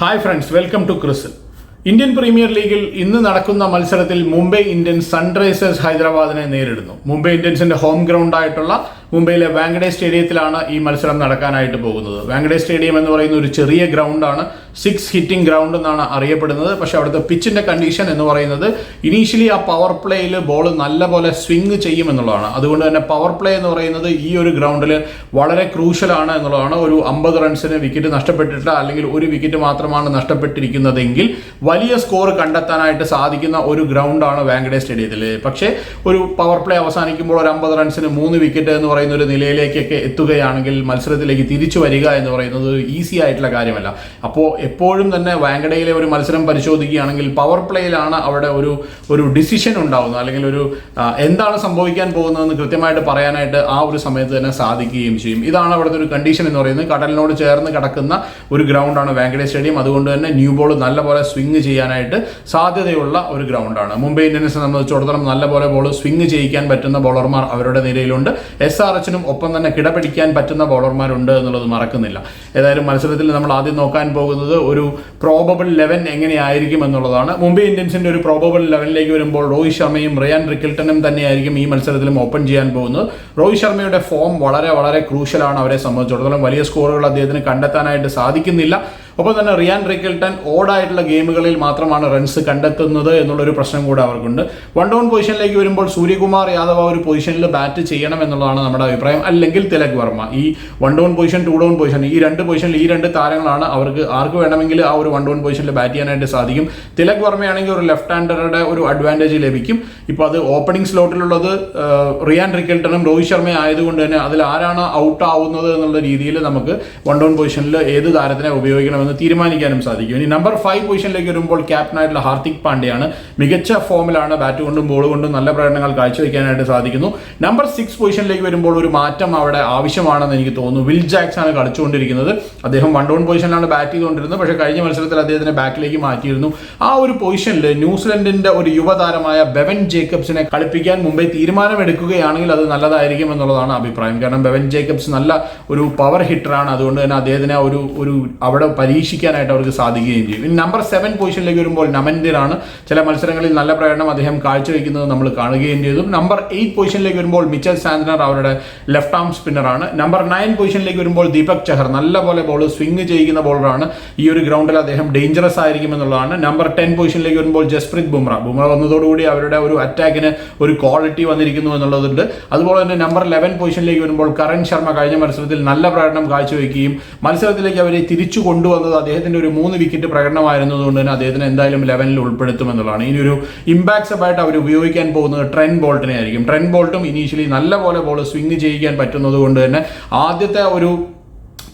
Hi friends welcome to Kris Indian premier ലീഗിൽ ഇന്ന് നടക്കുന്ന മത്സരത്തിൽ മുംബൈ ഇന്ത്യൻസ് സൺറൈസേഴ്സ് ഹൈദരാബാദിനെ നേരിടുന്നു. മുംബൈ ഇന്ത്യൻസിന്റെ ഹോം ഗ്രൗണ്ട് ആയിട്ടുള്ള മുംബൈയിലെ വാങ്കഡേ സ്റ്റേഡിയത്തിലാണ് ഈ മത്സരം നടക്കാനായിട്ട് പോകുന്നത്. വാങ്കഡേ സ്റ്റേഡിയം എന്ന് പറയുന്ന ഒരു ചെറിയ ഗ്രൗണ്ടാണ് സിക്സ് ഹിറ്റിംഗ് ഗ്രൗണ്ട് എന്നാണ് അറിയപ്പെടുന്നത്. പക്ഷെ അവിടുത്തെ പിച്ചിന്റെ കണ്ടീഷൻ എന്ന് പറയുന്നത് ഇനീഷ്യലി ആ പവർ പ്ലേയിൽ ബോൾ നല്ലപോലെ സ്വിങ് ചെയ്യും എന്നുള്ളതാണ് അതുകൊണ്ട് തന്നെ പവർ പ്ലേ എന്ന് പറയുന്നത് ഈ ഒരു ഗ്രൗണ്ടിൽ വളരെ ക്രൂഷ്യലാണ് എന്നുള്ളതാണ്. ഒരു അമ്പത് റൺസിന് വിക്കറ്റ് നഷ്ടപ്പെട്ടിട്ട് അല്ലെങ്കിൽ ഒരു വിക്കറ്റ് മാത്രമാണ് നഷ്ടപ്പെട്ടിരിക്കുന്നതെങ്കിൽ വലിയ സ്കോർ കണ്ടെത്താനായിട്ട് സാധിക്കുന്ന ഒരു ഗ്രൗണ്ടാണ് വാങ്കഡേ സ്റ്റേഡിയത്തിൽ പക്ഷേ ഒരു പവർ പ്ലേ അവസാനിക്കുമ്പോൾ ഒരു അമ്പത് റൺസിന് മൂന്ന് വിക്കറ്റ് എന്ന് പറയുന്ന ഒരു നിലയിലേക്കൊക്കെ എത്തുകയാണെങ്കിൽ മത്സരത്തിലേക്ക് തിരിച്ചു വരിക എന്ന് പറയുന്നത് ഈസി ആയിട്ടുള്ള കാര്യമല്ല. അപ്പോൾ എപ്പോഴും തന്നെ വാങ്കഡയിലെ ഒരു മത്സരം പരിശോധിക്കുകയാണെങ്കിൽ പവർ പ്ലേയിലാണ് അവിടെ ഒരു ഒരു ഡിസിഷൻ ഉണ്ടാവുന്നത്. അല്ലെങ്കിൽ ഒരു എന്താണ് സംഭവിക്കാൻ പോകുന്നതെന്ന് കൃത്യമായിട്ട് പറയാനായിട്ട് ആ ഒരു സമയത്ത് തന്നെ സാധിക്കുകയും ചെയ്യും. ഇതാണ് അവിടുത്തെ ഒരു കണ്ടീഷൻ എന്ന് പറയുന്നത്. കടലിനോട് ചേർന്ന് കിടക്കുന്ന ഒരു ഗ്രൗണ്ടാണ് വാങ്കടേ സ്റ്റേഡിയം. അതുകൊണ്ട് തന്നെ ന്യൂ ബോൾ നല്ലപോലെ സ്വിങ് ചെയ്യാനായിട്ട് സാധ്യതയുള്ള ഒരു ഗ്രൗണ്ടാണ് മുംബൈ ഇന്ത്യൻസിനെ സംബന്ധിച്ചിടത്തോളം നല്ലപോലെ ബോൾ സ്വിങ് ചെയ്യിക്കാൻ പറ്റുന്ന ബോളർമാർ അവരുടെ നിരയിലുണ്ട്. എസ് ആർ എച്ചിനും ഒപ്പം തന്നെ കിടപിടിക്കാൻ പറ്റുന്ന ബോളർമാരുണ്ട് എന്നുള്ളത് മറക്കുന്നില്ല. ഏതായാലും മത്സരത്തിൽ നമ്മൾ ആദ്യം നോക്കാൻ പോകുന്നത് ഒരു പ്രോബബിൾ ലെവൻ എങ്ങനെയായിരിക്കും എന്നുള്ളതാണ്. മുംബൈ ഇന്ത്യൻസിന്റെ ഒരു പ്രോബബിൾ ലെവനിലേക്ക് വരുമ്പോൾ രോഹിത് ശർമ്മയും റിയാൻ റിക്കിൾട്ടനും തന്നെയായിരിക്കും ഈ മത്സരത്തിലും ഓപ്പൺ ചെയ്യാൻ പോകുന്നത്. രോഹിത് ശർമ്മയുടെ ഫോം വളരെ വളരെ ക്രൂഷ്യലാണ് അവരെ സംബന്ധിച്ചിടത്തോളം. വലിയ സ്കോറുകൾ അദ്ദേഹത്തിന് കണ്ടെത്താനായിട്ട് സാധിക്കുന്നില്ല. ഒപ്പം തന്നെ റിയാൻ റിക്കിൾട്ടൺ ഓടായിട്ടുള്ള ഗെയിമുകളിൽ മാത്രമാണ് റൺസ് കണ്ടെത്തുന്നത് എന്നുള്ളൊരു പ്രശ്നം കൂടെ അവർക്കുണ്ട്. വൺ ഡൗൺ പൊസിഷനിലേക്ക് വരുമ്പോൾ സൂര്യകുമാർ യാദവ് ആ ഒരു പൊസിഷനിൽ ബാറ്റ് ചെയ്യണം എന്നുള്ളതാണ് നമ്മുടെ അഭിപ്രായം. അല്ലെങ്കിൽ തിലക് വർമ്മ. ഈ one down position two down position ഈ രണ്ട് പൊസിഷനിൽ ഈ രണ്ട് താരങ്ങളാണ് അവർക്ക് ആർക്ക് വേണമെങ്കിൽ ആ ഒരു വൺ ഡൗൺ പൊസിഷനിൽ ബാറ്റ് ചെയ്യാനായിട്ട് സാധിക്കും. തിലക് വർമ്മയാണെങ്കിൽ ഒരു ലെഫ്റ്റ് ഹാൻഡറുടെ ഒരു അഡ്വാന്റേജ് ലഭിക്കും. ഇപ്പോൾ അത് ഓപ്പണിംഗ് സ്ലോട്ടിലുള്ളത് റിയാൻ റിക്കിൾട്ടണും രോഹിത് ശർമ്മ ആയതുകൊണ്ട് തന്നെ അതിൽ ആരാണ് ഔട്ട് ആവുന്നത് എന്നുള്ള രീതിയിൽ നമുക്ക് വൺ ഡൗൺ പൊസിഷനിൽ ഏത് താരത്തിനെ ഉപയോഗിക്കണമെന്ന് തീരുമാനിക്കാനും സാധിക്കും. ഇനി നമ്പർ ഫൈവ് പൊസിഷനിലേക്ക് വരുമ്പോൾ ക്യാപ്റ്റനായിട്ടുള്ള ഹാർദിക് പാണ്ഡ്യയാണ്. മികച്ച ഫോമിലാണ് ബാറ്റ് കൊണ്ടും ബോൾ കൊണ്ടും നല്ല പ്രകടനങ്ങൾ കാഴ്ചവെക്കാനായിട്ട് സാധിക്കുന്നു. നമ്പർ സിക്സ് പൊസിഷനിലേക്ക് വരുമ്പോൾ ഒരു മാറ്റം അവിടെ ആവശ്യമാണെന്ന് എനിക്ക് തോന്നുന്നു. വിൽ ജാക്സ് ആണ് കളിച്ചുകൊണ്ടിരിക്കുന്നത്. അദ്ദേഹം വൺ ഡൗൺ പൊസിഷനിലാണ് ബാറ്റ് ചെയ്തുകൊണ്ടിരുന്നത്. പക്ഷേ കഴിഞ്ഞ മത്സരത്തിൽ അദ്ദേഹത്തിനെ ബാക്കിലേക്ക് മാറ്റിയിരുന്നു. ആ ഒരു പൊസിഷനിൽ ന്യൂസിലൻഡിന്റെ ഒരു യുവതാരമായ ബെവൻ ജേക്കബ്സിനെ കളിപ്പിക്കാൻ മുംബൈ തീരുമാനമെടുക്കുകയാണെങ്കിൽ അത് നല്ലതായിരിക്കും എന്നുള്ളതാണ് അഭിപ്രായം. കാരണം ബെവൻ ജേക്കബ്സ് നല്ല ഒരു പവർ ഹിറ്ററാണ് അതുകൊണ്ട് തന്നെ അദ്ദേഹത്തിനെ ഒരു ഒരു അവിടെ പരീക്ഷിക്കാനായിട്ട് അവർക്ക് സാധിക്കുകയും ചെയ്യും. ഇനി നമ്പർ സെവൻ പൊസിഷനിലേക്ക് വരുമ്പോൾ നമൻദിറാണ് ചില മത്സരങ്ങളിൽ നല്ല പ്രകടനം അദ്ദേഹം കാഴ്ചവെക്കുന്നത് നമ്മൾ കാണുകയും ചെയ്തു. നമ്പർ എയ്റ്റ് പൊസിഷനിലേക്ക് വരുമ്പോൾ മിച്ചൽ സാന്ത്നർ അവരുടെ ലെഫ്റ്റ് ആം സ്പിന്നറാണ് നമ്പർ നയൻ പൊസിഷനിലേക്ക് വരുമ്പോൾ ദീപക് ചഹർ നല്ല പോലെ ബോൾ സ്വിംഗ് ചെയ്യുന്ന ബോളറാണ് ഈ ഒരു ഗ്രൗണ്ടിൽ അദ്ദേഹം ഡേഞ്ചറസ് ആയിരിക്കും എന്നുള്ളതാണ്. നമ്പർ ടെൻ പൊസിഷനിലേക്ക് വരുമ്പോൾ ജസ്പ്രീത് ബുംറ. ബുംറ വന്നതോടുകൂടി അവരുടെ ഒരു അറ്റാക്കിന് ഒരു ക്വാളിറ്റി വന്നിരിക്കുന്നു എന്നുള്ളതുണ്ട്. അതുപോലെ തന്നെ നമ്പർ ലെവൻ പൊസിഷനിലേക്ക് വരുമ്പോൾ കരൺ ശർമ്മ കഴിഞ്ഞ മത്സരത്തിൽ നല്ല പ്രകടനം കാഴ്ചവെക്കുകയും മത്സരത്തിലേക്ക് അവരെ തിരിച്ചു കൊണ്ടുവന്നത് അദ്ദേഹത്തിന്റെ ഒരു മൂന്ന് വിക്കറ്റ് പ്രകടനമായിരുന്നതുകൊണ്ട് തന്നെ അദ്ദേഹത്തിന് എന്തായാലും ലെവനിൽ ഉൾപ്പെടുത്തും എന്നുള്ളതാണ് ഇനി ഒരു ഇമ്പാക്ട് സബായിട്ട് അവർ ഉപയോഗിക്കാൻ പോകുന്നത് ട്രെൻ ബോൾട്ടിനെ ആയിരിക്കും. ട്രെൻ ബോൾട്ടും ഇനീഷ്യലി നല്ല പോലെ ബോൾ സ്വിങ് ചെയ്യിക്കാൻ പറ്റുന്നത് കൊണ്ട് തന്നെ ആദ്യത്തെ ഒരു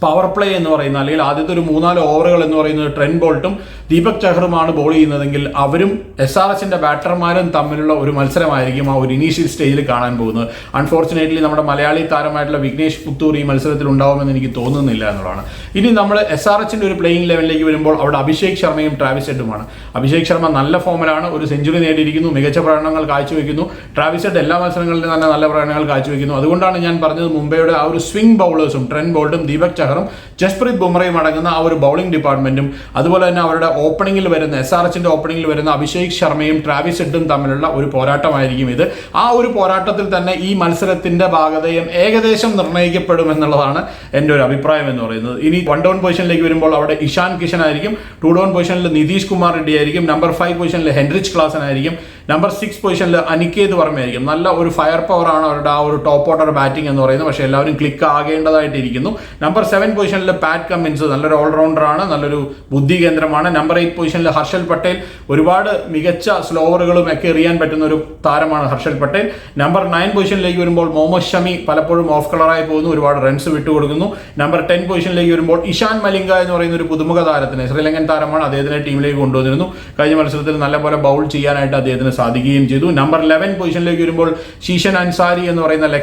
പവർ പ്ലേ എന്ന് പറയുന്ന അല്ലെങ്കിൽ ആദ്യത്തെ ഒരു മൂന്നാൽ ഓവറുകൾ എന്ന് പറയുന്നത് ട്രെൻ ബോൾട്ടും ദീപക് ചഹറുമാണ് ബോൾ ചെയ്യുന്നതെങ്കിൽ അവരും എസ് ആർ എസിന്റെ ബാറ്റർമാരും തമ്മിലുള്ള ഒരു മത്സരമായിരിക്കും ആ ഒരു ഇനീഷ്യൽ സ്റ്റേജിൽ കാണാൻ പോകുന്നത്. അൺഫോർച്ചുനേറ്റ്ലി നമ്മുടെ മലയാളി താരമായിട്ടുള്ള വിഘ്നേഷ് പുത്തൂർ ഈ മത്സരത്തിൽ ഉണ്ടാവുമെന്ന് എനിക്ക് തോന്നുന്നില്ല എന്നുള്ളതാണ്. ഇനി നമ്മൾ എസ് ആർ എച്ചിന്റെ ഒരു പ്ലേയിങ് ലെവലിലേക്ക് വരുമ്പോൾ അവിടെ അഭിഷേക് ശർമ്മയും ട്രാവിസ് ഹെഡുമാണ് അഭിഷേക് ശർമ്മ നല്ല ഫോമിലാണ് ഒരു സെഞ്ചുറി നേടിയിരിക്കുന്നു മികച്ച പ്രകടനങ്ങൾ കാഴ്ചവെക്കുന്നു. ട്രാവിസ് ഹെഡ് എല്ലാ മത്സരങ്ങളിലും തന്നെ നല്ല പ്രകടനങ്ങൾ കാഴ്ചവെക്കുന്നു. അതുകൊണ്ടാണ് ഞാൻ പറഞ്ഞത് മുംബൈയുടെ ആ ഒരു സ്വിംഗ് ബൗളേഴ്സും ട്രെൻ ബോൾട്ടും ദീപക് ചഹറും ജസ്പ്രീത് ബുംറയും അടങ്ങുന്ന ആ ഒരു ബൗളിംഗ് ഡിപ്പാർട്ട്മെന്റും അതുപോലെ തന്നെ അവരുടെ ഓപ്പണിംഗിൽ വരുന്ന എസ് ആർ എച്ചിന്റെ ഓപ്പണിംഗിൽ വരുന്ന അഭിഷേക് ശർമ്മയും ട്രാവിസ് ഹെഡും തമ്മിലുള്ള ഒരു പോരാട്ടമായിരിക്കും ഇത്. ആ ഒരു പോരാട്ടത്തിൽ തന്നെ ഈ മത്സരത്തിന്റെ ഭാഗതയും ഏകദേശം നിർണയിക്കപ്പെടും എന്നുള്ളതാണ് എന്റെ ഒരു അഭിപ്രായം എന്ന് പറയുന്നത്. ഇനി വൺ ഡൗൺ പൊസിഷനിലേക്ക് വരുമ്പോൾ അവിടെ ഇഷാൻ കിഷൻ ആയിരിക്കും ടു ഡൗൺ പൊസിഷനിൽ നിതീഷ് കുമാർ റെഡ്ഡി ആയിരിക്കും number five position Heinrich Klaasen ആയിരിക്കും നമ്പർ സിക്സ് പൊസിഷനിൽ അനിക്കേത് വർമ്മയായിരിക്കും നല്ല ഒരു ഫയർ പവർ ആണ് അവരുടെ ആ ഒരു ടോപ്പ് ഓർഡർ ബാറ്റിംഗ് എന്ന് പറയുന്നത്. പക്ഷേ എല്ലാവരും click ആകേണ്ടതായിട്ടിരിക്കുന്നു. Number seven position Pat Cummins നല്ലൊരു ഓൾറൗണ്ടർ ആണ് നല്ലൊരു ബുദ്ധി കേന്ദ്രമാണ്. നമ്പർ എയ്റ്റ് പൊസിഷനിൽ ഹർഷൽ പട്ടേൽ ഒരുപാട് മികച്ച സ്ലോവറുകളും ഒക്കെ എറിയാൻ പറ്റുന്ന ഒരു താരമാണ് ഹർഷൽ പട്ടേൽ നമ്പർ നയൻ പൊസിഷനിലേക്ക് വരുമ്പോൾ മുഹമ്മദ് ഷമി പലപ്പോഴും ഓഫ് കളറായി പോകുന്നു. ഒരുപാട് റൺസ് വിട്ടുകൊടുക്കുന്നു. നമ്പർ ടെൻ പൊസിഷനിലേക്ക് വരുമ്പോൾ ഇഷാൻ മലിംഗ എന്ന് പറയുന്ന ഒരു പുതുമുഖ താരത്തിന് ശ്രീലങ്കൻ താരമാണ് അദ്ദേഹത്തിനെ ടീമിലേക്ക് കൊണ്ടുവന്നിരുന്നു. കഴിഞ്ഞ മത്സരത്തിൽ നല്ലപോലെ ബൗൾ ചെയ്യാനായിട്ട് അദ്ദേഹത്തിന് സാധിക്കുകയും ചെയ്തു. നമ്പർ ലെവൻ പൊസിഷനിലേക്ക് വരുമ്പോൾ ശീഷൻ അൻസാരി എന്ന് പറയുന്ന ലെഗ്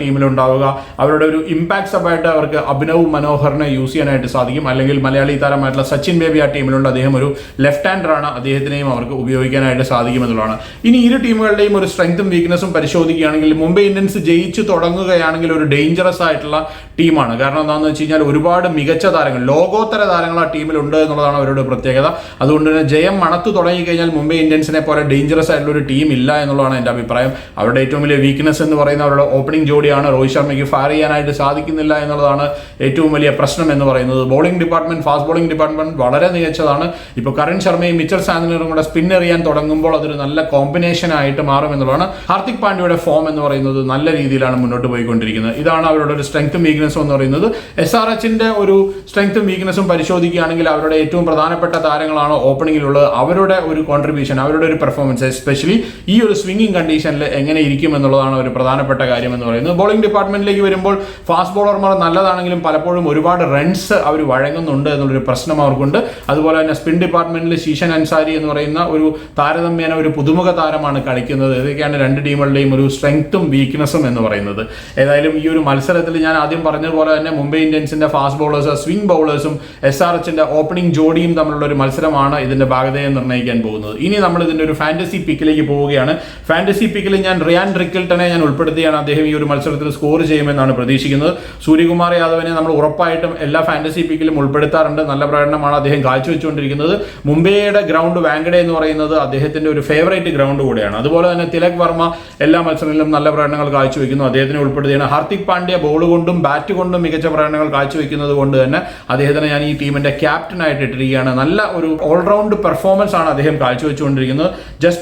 ടീമിൽ ഉണ്ടാവുക അവരുടെ ഒരു ഇമ്പാക്ട് സബായിട്ട് അവർക്ക് അഭിനവ് മനോഹറിനെ യൂസ് ചെയ്യാനായിട്ട് സാധിക്കും. അല്ലെങ്കിൽ മലയാളി താരമായിട്ടുള്ള സച്ചിൻ ബേബി ആ ടീമിലുണ്ട്. അദ്ദേഹം ഒരു ലെഫ്റ്റ് ഹാൻഡറാണ് അദ്ദേഹത്തിനെയും അവർക്ക് ഉപയോഗിക്കാനായിട്ട് സാധിക്കുമെന്നുള്ളതാണ് ഇനി ഇരു ടീമുകളുടെയും ഒരു സ്ട്രെങ്ത്തും വീക്ക്നസും പരിശോധിക്കുകയാണെങ്കിൽ മുംബൈ ഇന്ത്യൻസ് ജയിച്ചു തുടങ്ങുകയാണെങ്കിൽ ഒരു ഡേഞ്ചറസ് ആയിട്ടുള്ള ടീമാണ്. കാരണം എന്താണെന്ന് വെച്ച് കഴിഞ്ഞാൽ ഒരുപാട് മികച്ച താരങ്ങൾ ലോകോത്തര താരങ്ങൾ ആ ടീമിലുണ്ട് എന്നുള്ളതാണ് അവരുടെ പ്രത്യേകത. അതുകൊണ്ട് തന്നെ ജയം മണത്തു തുടങ്ങിക്കഴിഞ്ഞാൽ മുംബൈ ഇന്ത്യൻസിനെ പോലെ ഡേഞ്ചറസ് ആയിട്ടുള്ള ഒരു ടീം ഇല്ല എന്നുള്ളതാണ് എന്റെ അഭിപ്രായം. അവരുടെ ഏറ്റവും വലിയ വീക്ക്നെസ് എന്ന് പറയുന്ന അവരുടെ ഓപ്പണിംഗ് ജോഡിയാണ് രോഹിത് ശർമ്മയ്ക്ക് ഫയർ ചെയ്യാനായിട്ട് സാധിക്കുന്നില്ല എന്നുള്ളതാണ് ഏറ്റവും വലിയ പ്രശ്നം എന്ന് പറയുന്നത്. Bowling department fast bowling department വളരെ മികച്ചതാണ്. ഇപ്പോൾ കരൺ ശർമ്മയും മിച്ചർ സാന്ദനറും കൂടെ സ്പിൻ എറിയാൻ തുടങ്ങുമ്പോൾ അതൊരു നല്ല കോമ്പിനേഷൻ ആയിട്ട് മാറും എന്നുള്ളതാണ് ഹാർദിക് പാണ്ഡ്യയുടെ ഫോം എന്ന് പറയുന്നത് നല്ല രീതിയിലാണ് മുന്നോട്ട് പോയിക്കൊണ്ടിരിക്കുന്നത്. ഇതാണ് അവരുടെ ഒരു സ്ട്രെങ്ത്തും വീക്ക്നെസ്സും എന്ന് പറയുന്നത്. എസ് ആർ എച്ചിന്റെ ഒരു സ്ട്രെങ്ത്തും വീക്ക്നെസ്സും പരിശോധിക്കുകയാണെങ്കിൽ അവരുടെ ഏറ്റവും പ്രധാനപ്പെട്ട താരങ്ങളാണ് ഓപ്പണിംഗിലുള്ളത് അവരുടെ ഒരു കോൺട്രിബ്യൂഷൻ അവരുടെ ഒരു പെർഫോമൻസ് എസ്പെഷ്യലി ഈ ഒരു സ്വിംഗിങ് കണ്ടീഷനിൽ എങ്ങനെ ഇരിക്കും എന്നുള്ളതാണ് ഒരു പ്രധാനപ്പെട്ട കാര്യം എന്ന് പറയുന്നത്. ബോളിംഗ് ഡിപ്പാർട്ട്മെന്റിലേക്ക് വരുമ്പോൾ ഫാസ്റ്റ് ബോളർമാർ നല്ലതാണെങ്കിലും പലപ്പോഴും ഒരുപാട് റൺസ് അവർ വഴങ്ങുന്നുണ്ട് എന്നുള്ളൊരു പ്രശ്നം അവർക്കുണ്ട്. അതുപോലെ തന്നെ സ്പിൻ ഡിപ്പാർട്ട്മെന്റിൽ ശീഷൻ അൻസാരി എന്ന് പറയുന്ന ഒരു താരതമ്യേന ഒരു പുതുമുഖ താരമാണ് കളിക്കുന്നത്. ഇതൊക്കെയാണ് രണ്ട് ടീമുകളുടെയും ഒരു സ്ട്രെങ്ത്തും വീക്ക്നെസ്സും എന്ന് പറയുന്നത്. ഏതായാലും ഈ ഒരു മത്സരത്തിൽ ഞാൻ ആദ്യം പറഞ്ഞതുപോലെ തന്നെ മുംബൈ ഇന്ത്യൻസിന്റെ ഫാസ്റ്റ് ബൗളേഴ്സ് സ്വിംഗ് ബൗളേഴ്സും എസ് ആർ എച്ചിന്റെ ഓപ്പണിംഗ് ജോഡിയും തമ്മിലുള്ള ഒരു മത്സരമാണ് ഇതിന്റെ ഭാഗതയെ നിർണയിക്കാൻ പോകുന്നത്. ഇനി നമ്മൾ ഇതിന്റെ ഒരു ഫാന്റസി പിക്കിലേക്ക് പോവുകയാണ്. ഫാന്റസി പിക്കിൽ ഞാൻ റിയാൻ റിക്കിൾട്ടനെ ഞാൻ ഉൾപ്പെടുത്തിയാണ് അദ്ദേഹം ഈ ഒരു മത്സരത്തിൽ സ്കോർ ചെയ്യുമെന്നാണ് പ്രതീക്ഷിക്കുന്നത്. സൂര്യകുമാർ യാദവിനെ നമ്മൾ ഉറപ്പായിട്ടും എല്ലാ ഫാന്റസി പിക്കിലും ഉൾപ്പെടുത്താറുണ്ട്. നല്ല പ്രകടനമാണ് അദ്ദേഹം കാഴ്ചവെച്ചുകൊണ്ടിരിക്കുന്നത്. മുംബൈയുടെ ഗ്രൗണ്ട് വാങ്കഡേ എന്ന് പറയുന്നത് അദ്ദേഹത്തിന്റെ ഒരു ഫേവറേറ്റ് ഗ്രൗണ്ട് കൂടെയാണ്. അതുപോലെ തന്നെ തിലക് വർമ്മ എല്ലാ മത്സരങ്ങളിലും നല്ല പ്രകടനങ്ങൾ കാഴ്ചവെക്കുന്നു. അദ്ദേഹത്തിനെ ഉൾപ്പെടുത്തിയാണ് ഹാർദിക് പാണ്ഡ്യ ബോൾ കൊണ്ടും ബാറ്റ് കൊണ്ടും മികച്ച പ്രകടനങ്ങൾ കാഴ്ചവെക്കുന്നത് കൊണ്ട് തന്നെ അദ്ദേഹത്തിനെ ഞാൻ ഈ ടീമിന്റെ ക്യാപ്റ്റനായിട്ട് ഇട്ടിരിക്കുകയാണ്. നല്ല ഒരു ഓൾറൗണ്ട് പെർഫോമൻസ് ആണ് അദ്ദേഹം കാഴ്ചവെച്ചുകൊണ്ടിരിക്കുന്നത്.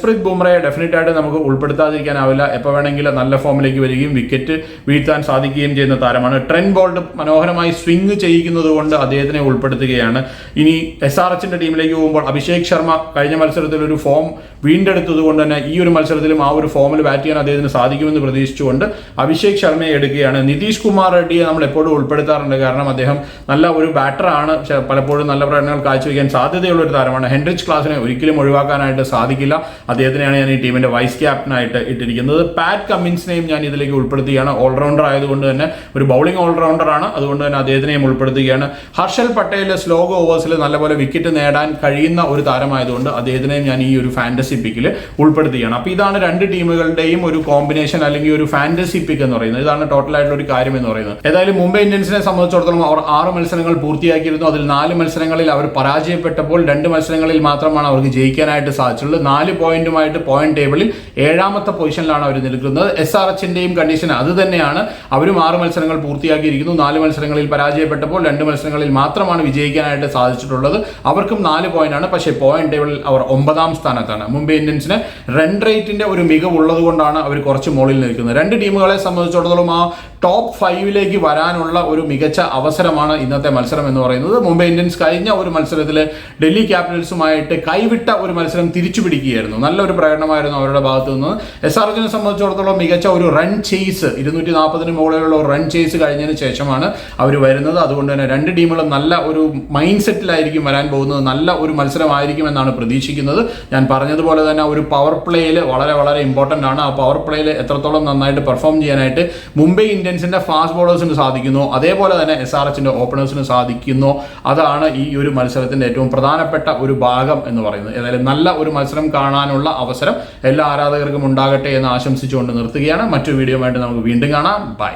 ജസ്പ്രീത് ബുംറയെ ഡെഫിനറ്റ് ആയിട്ട് നമുക്ക് ഉൾപ്പെടുത്താതിരിക്കാനാവില്ല. എപ്പോൾ വേണമെങ്കിലും നല്ല ഫോമിലേക്ക് വരികയും വിക്കറ്റ് വീഴ്ത്താൻ സാധിക്കുകയും ചെയ്യുന്ന താരമാണ്. ട്രെൻ ബോൾഡ് മനോഹരമായി സ്വിംഗ് ചെയ്യിക്കുന്നത് കൊണ്ട് അദ്ദേഹത്തിനെ ഉൾപ്പെടുത്തുകയാണ്. ഇനി എസ് ആർ എച്ചിന്റെ ടീമിലേക്ക് പോകുമ്പോൾ അഭിഷേക് ശർമ്മ കഴിഞ്ഞ മത്സരത്തിൽ ഒരു ഫോം വീണ്ടെടുത്തത് കൊണ്ട് തന്നെ ഈ ഒരു മത്സരത്തിലും ആ ഒരു ഫോമിൽ ബാറ്റ് ചെയ്യാൻ അദ്ദേഹത്തിന് സാധിക്കുമെന്ന് പ്രതീക്ഷിച്ചുകൊണ്ട് അഭിഷേക് ശർമ്മയെ എടുക്കുകയാണ്. നിതീഷ് കുമാർ റെഡ്ഡിയെ നമ്മൾ എപ്പോഴും ഉൾപ്പെടുത്താറുണ്ട്. കാരണം അദ്ദേഹം നല്ല ഒരു ബാറ്ററാണ് പലപ്പോഴും നല്ല പ്രകടനങ്ങൾ കാഴ്ചവെക്കാൻ സാധ്യതയുള്ള ഒരു താരമാണ്. ഹെൻറിച്ച് ക്ലാസിനെ ഒരിക്കലും ഒഴിവാക്കാനായിട്ട് സാധിക്കില്ല. അദ്ദേഹത്തിനെയാണ് ഞാൻ ഈ ടീമിന്റെ വൈസ് ക്യാപ്റ്റനായിട്ട് ഇട്ടിരിക്കുന്നത്. പാറ്റ് കമ്മിൻസിനെയും ഞാൻ ഇതിലേക്ക് ഉൾപ്പെടുത്തുകയാണ്. ഓൾറൗണ്ടർ ആയതുകൊണ്ട് തന്നെ ഒരു ബൗളിംഗ് ഓൾറൗണ്ടർ ആണ്. അതുകൊണ്ട് തന്നെ അദ്ദേഹത്തിനെയും ഉൾപ്പെടുത്തുകയാണ്. ഹർഷൽ പട്ടേൽ സ്ലോഗ് ഓവേഴ്സിൽ നല്ലപോലെ വിക്കറ്റ് നേടാൻ കഴിയുന്ന ഒരു താരമായതുകൊണ്ട് അദ്ദേഹത്തിനെയും ഞാൻ ഈ ഒരു ഫാന്റസി പിക്കിൽ ഉൾപ്പെടുത്തുകയാണ്. അപ്പോൾ ഇതാണ് രണ്ട് ടീമുകളുടെയും ഒരു കോമ്പിനേഷൻ അല്ലെങ്കിൽ ഒരു ഫാന്റസി പിക്ക് എന്ന് പറയുന്നത്. ഇതാണ് ടോട്ടൽ ആയിട്ടുള്ള ഒരു കാര്യം എന്ന് പറയുന്നത്. ഏതായാലും മുംബൈ ഇന്ത്യൻസിനെ സംബന്ധിച്ചിടത്തോളം അവർ ആറ് മത്സരങ്ങൾ പൂർത്തിയാക്കിയിരുന്നു. അതിൽ നാല് മത്സരങ്ങളിൽ അവർ പരാജയപ്പെട്ടപ്പോൾ രണ്ട് മത്സരങ്ങളിൽ മാത്രമാണ് അവർക്ക് ജയിക്കാനായിട്ട് സാധിച്ചുള്ളത് നാല് പോയിന്റുമായിട്ട് പോയിന്റ് ടേബിളിൽ ഏഴാമത്തെ പൊസിഷനിലാണ് അവർ നിൽക്കുന്നത്. എസ് ആർ എച്ചിന്റെയും കണ്ടീഷൻ അത് തന്നെയാണ്. അവരും ആറ് മത്സരങ്ങൾ പൂർത്തിയാക്കിയിരിക്കുന്നു. നാല് മത്സരങ്ങളിൽ പരാജയപ്പെട്ടപ്പോൾ രണ്ട് മത്സരങ്ങളിൽ മാത്രമാണ് വിജയിക്കാനായിട്ട് സാധിച്ചിട്ടുള്ളത്. അവർക്കും നാല് പോയിന്റ് ആണ്. പക്ഷേ പോയിന്റ് ടേബിളിൽ അവർ ഒമ്പതാം സ്ഥാനത്താണ്. മുംബൈ ഇന്ത്യൻസിന് റൺ റേറ്റിന്റെ ഒരു മികവ് ഉള്ളത് കൊണ്ടാണ് അവർ കുറച്ച് മുകളിൽ നിൽക്കുന്നത്. രണ്ട് ടീമുകളെ സംബന്ധിച്ചിടത്തോളം ആ ടോപ്പ് ഫൈവിലേക്ക് വരാനുള്ള ഒരു മികച്ച അവസരമാണ് ഇന്നത്തെ മത്സരം എന്ന് പറയുന്നത്. മുംബൈ ഇന്ത്യൻസ് കഴിഞ്ഞ ഒരു മത്സരത്തിൽ ഡൽഹി ക്യാപിറ്റൽസുമായിട്ട് കൈവിട്ട ഒരു മത്സരം തിരിച്ചു പിടിക്കുകയായിരുന്നു നല്ലൊരു പ്രകടനമായിരുന്നു അവരുടെ ഭാഗത്തു നിന്ന് എസ് ആർ എച്ചിനെ സംബന്ധിച്ചിടത്തോളം മികച്ച ഒരു റൺ ചേസ് ഇരുന്നൂറ്റി നാൽപ്പതിന് മുകളിലുള്ള റൺ ചേസ് കഴിഞ്ഞതിന് ശേഷമാണ് അവർ വരുന്നത്. അതുകൊണ്ട് തന്നെ രണ്ട് ടീമുകളും നല്ല ഒരു മൈൻഡ് സെറ്റിലായിരിക്കും വരാൻ പോകുന്നത്. നല്ല ഒരു മത്സരമായിരിക്കും എന്നാണ് പ്രതീക്ഷിക്കുന്നത്. ഞാൻ പറഞ്ഞതുപോലെ തന്നെ ഒരു പവർ പ്ലേയിൽ വളരെ വളരെ ഇമ്പോർട്ടന്റ് ആണ്. ആ പവർ പ്ലേയിൽ എത്രത്തോളം നന്നായിട്ട് പെർഫോം ചെയ്യാനായിട്ട് മുംബൈ ഇന്ത്യൻസിന്റെ ഫാസ്റ്റ് ബോളേഴ്സിന് സാധിക്കുന്നു. അതേപോലെ തന്നെ എസ് ആർ എച്ചിന്റെ ഓപ്പണേഴ്സിന് സാധിക്കുന്നു. അതാണ് ഈ ഒരു മത്സരത്തിന്റെ ഏറ്റവും പ്രധാനപ്പെട്ട ഒരു ഭാഗം എന്ന് പറയുന്നത്. ഏതായാലും നല്ല ഒരു മത്സരം കാണാനുള്ള അവസരം എല്ലാ ആരാധകർക്കും ഉണ്ടാകട്ടെ എന്ന് ആശംസിച്ചുകൊണ്ട് നിർത്തുകയാണ്. മറ്റൊരു വീഡിയോ ആയിട്ട് നമുക്ക് വീണ്ടും കാണാം. ബൈ